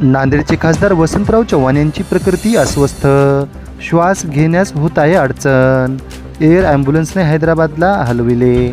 नांदेडचे खासदार वसंतराव चव्हाण यांची प्रकृती अस्वस्थ. श्वास घेण्यास होत आहे अडचण. एअर ॲम्ब्युलन्सने हैदराबादला हलविले.